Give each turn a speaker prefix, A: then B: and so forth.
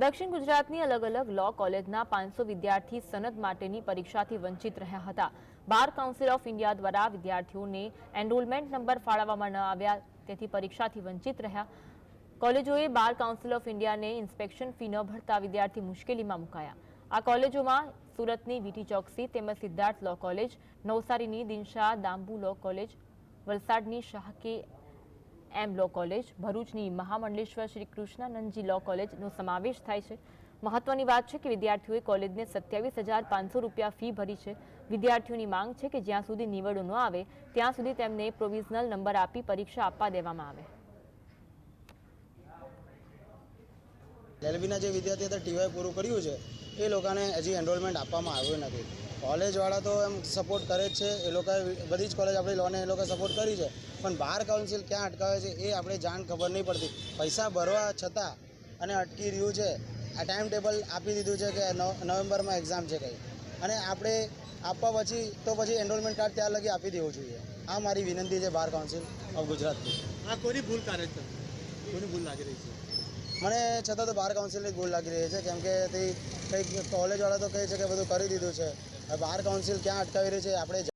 A: દક્ષિણ ગુજરાતની અલગ અલગ લો કોલેજના પાંચસો વિદ્યાર્થી સનદ માટેની પરીક્ષાથી વંચિત રહ્યા હતા. બાર કાઉન્સિલ ઓફ ઇન્ડિયા દ્વારા વિદ્યાર્થીઓને એનરોલમેન્ટ નંબર ફાળવવામાં ન આવ્યા, તેથી પરીક્ષાથી વંચિત રહ્યા. કોલેજોએ બાર કાઉન્સિલ ઓફ ઇન્ડિયાને ઇન્સ્પેક્શન ફી ન ભરતા વિદ્યાર્થી મુશ્કેલીમાં મુકાયા. આ કોલેજોમાં સુરતની વીટી ચોકસી તેમજ સિદ્ધાર્થ લો કોલેજ નવસારીની દિનશા દાંબુ લો કોલેજ વલસાડની શાહ કે એમ લો કોલેજ, ભરૂચની મહામંડલેશ્વર શ્રી કૃષ્ણાનંદજી લો કોલેજનો સમાવેશ થાય છે. મહત્વની વાત છે કે વિદ્યાર્થીઓએ કોલેજને સત્યાવીસ હજાર પાંચસો રૂપિયા ફી ભરી છે. વિદ્યાર્થીઓની માંગ છે કે જ્યાં સુધી નિવડો ન આવે, ત્યાં સુધી તેમને પ્રોવિઝનલ નંબર આપી પરીક્ષા આપવા દેવામાં આવે.
B: એલબીના જે વિદ્યાર્થી અત્યારે ટીવાય પૂરું કર્યું છે, એ લોકોને હજી એનરોલમેન્ટ આપવામાં આવ્યું નથી. કોલેજવાળા તો એમ સપોર્ટ કરે જ છે, એ લોકોએ બધી જ કોલેજ આપણી લોને એ લોકોએ સપોર્ટ કરી છે, પણ બાર કાઉન્સિલ ક્યાં અટકાવે છે એ આપણે જાણ ખબર નહીં પડતી. પૈસા ભરવા છતાં અને અટકી રહ્યું છે, આ ટાઈમ ટેબલ આપી દીધું છે કે નવેમ્બરમાં એક્ઝામ છે કંઈ. અને આપણે આપવા પછી તો પછી એનરોલમેન્ટ કાર્ડ ત્યાં લગી આપી દેવું જોઈએ. આ મારી વિનંતી છે બાર કાઉન્સિલ ઓફ ગુજરાતની.
C: આ કોની ભૂલ કાર્ય છે? કોની ભૂલ લાગી રહી છે?
B: મને છતાં તો બાર કાઉન્સિલની ભૂલ લાગી રહી છે, કેમ કે કંઈક કોલેજવાળા તો કહે છે કે બધું કરી દીધું છે. બાર કાઉન્સિલ ક્યાં અટકાવી રહી છે આપણે